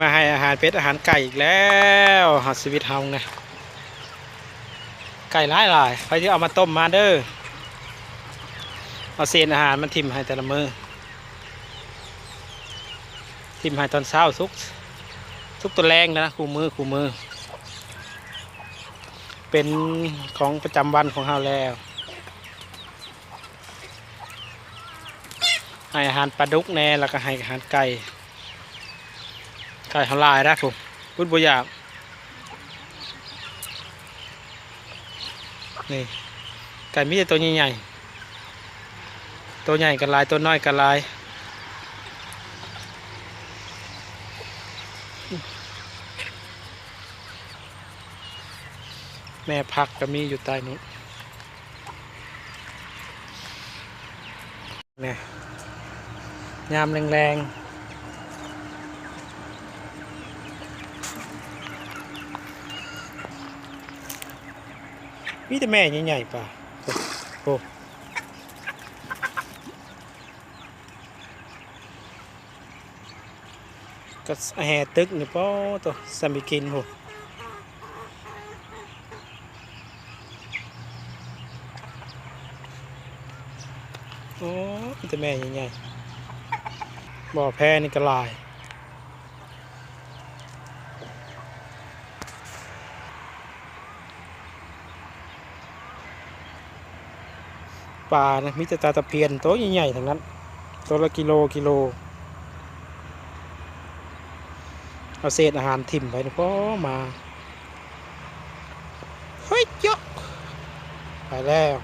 มาให้อาหารเป็ดอาหารไก่อีกแล้วหาชีวิตเฮานะไก่หลายหลายใครที่เอามาต้มมาเด้อเอาเศษอาหารมันทิมให้แต่ละมือทิมให้ตอนเช้าทุกทุกตัวแรงนะคู่มือคู่มือ เป็นของประจำวันของเฮาแล้วให้อาหารปลาดุกแน่แล้วก็ให้อาหารไก่ ไก่เขาลายนะผมพูดบ่อยากนี่ไก่มีแต่ตัวใหญ่ๆตัวใหญ่กันลายตัวน้อยกันลายแม่พักก็มีอยู่ใต้นู้นเนี่ยยามแรงๆ มีแต่แม่ใหญ่ๆป่ะโอ้โหก็แห่ตึกนี่ป้อตัวสามิกินโหโอ้มีแต่แม่ใหญ่ๆบ่อแพนี่ก็หลาย ปลานะมิตรตาตะเพียนตัวใหญ่ๆทั้งนั้นตัวละกิโลกิโล เอาเศษอาหารถิ่มไปนะก็มาเฮ้ยเยอะไปแล้ว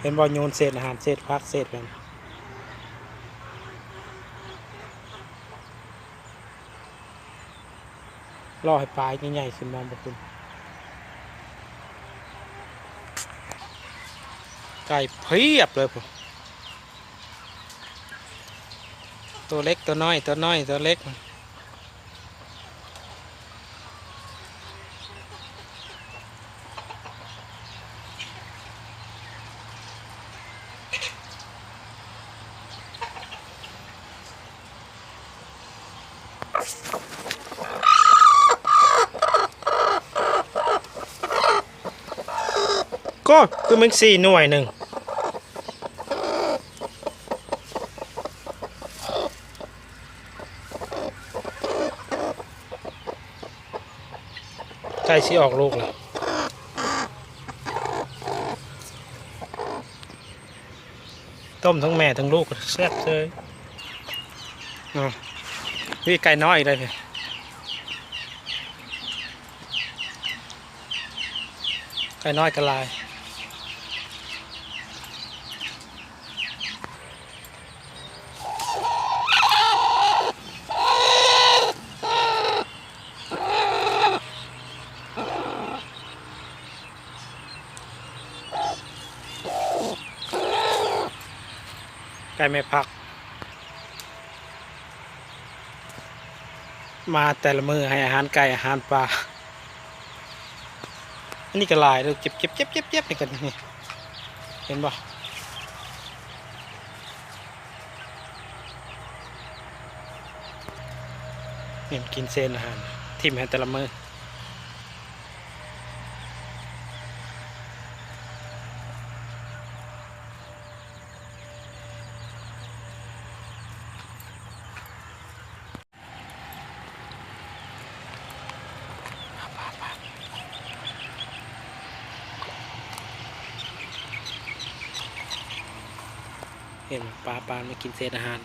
เห็นบอลโยนเศษอาหารเศษพักเศษกันรอให้ปลาใหญ่ๆขึ้นมาบอกคุณ ไก่เพียบเลยผมตัวเล็กตัวน้อยตัวน้อยตัวเล็กก็คือมันสี่หน่วยหนึ่ง ล้สิออกลูกแล้วต้มทั้งแม่ทั้งลูกแซ่บเลยอะนี่ไก่น้อยอีกเลยเนี่ยไก่น้อยกระลาย ไก่ไม่พัก มาแต่ละมือให้อาหารไก่อาหารปลาอันนี้ก็ลายเลยเจ็บเจ็บเจ็บเจ็บเจ็บนี่กันนี่เห็นบ่นี่มันกินเซนอาหารทิมให้แต่ละมือ เห็นปลาปลามากินเศษอาหาร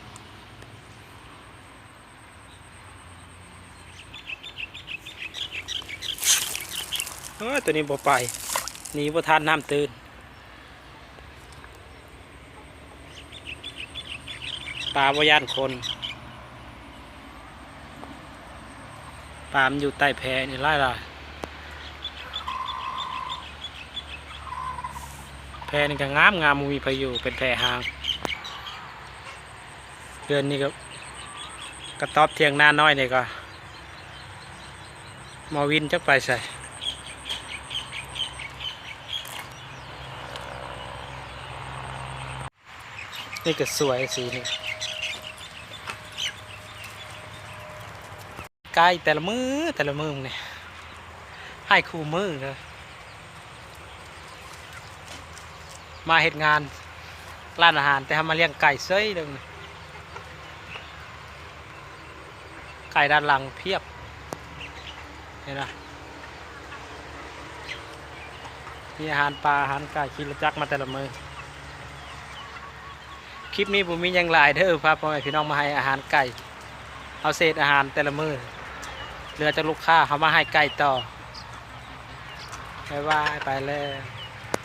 เอ้ยตัวนี้บ่ไปหนีบ่ทานน้ำตื่นปลาบ่ย่านคนปลามันอยู่ใต้แพนี่ไล่ละแพนี่ก็งามงามมีพายุเป็นแพหาง เดือนนี้ก็กระต๊อบเทียงหน้าน้อยนี่ก็มาวินจักไปใส่นี่ก็สวยสีนี่ไก่แต่ละมือแต่ละมือเนี่ยให้คู่มือเลยมาเหตุงานร้านอาหารแต่ทำมาเลี้ยงไก่เซ้ยเดิม ไก่ด้านหลังเพียบเห็นไหมมีอาหารปลาอาหารไก่คิดละจักมาแต่ละมือคลิปนี้ผมมียังหลายเด้อพาพ่อแม่พี่น้องมาให้อาหารไก่ เอาเศษอาหารแต่ละมือเหลือจากลูกค้าเขามาให้ไก่ต่อบ๊ายบายไปแล้ว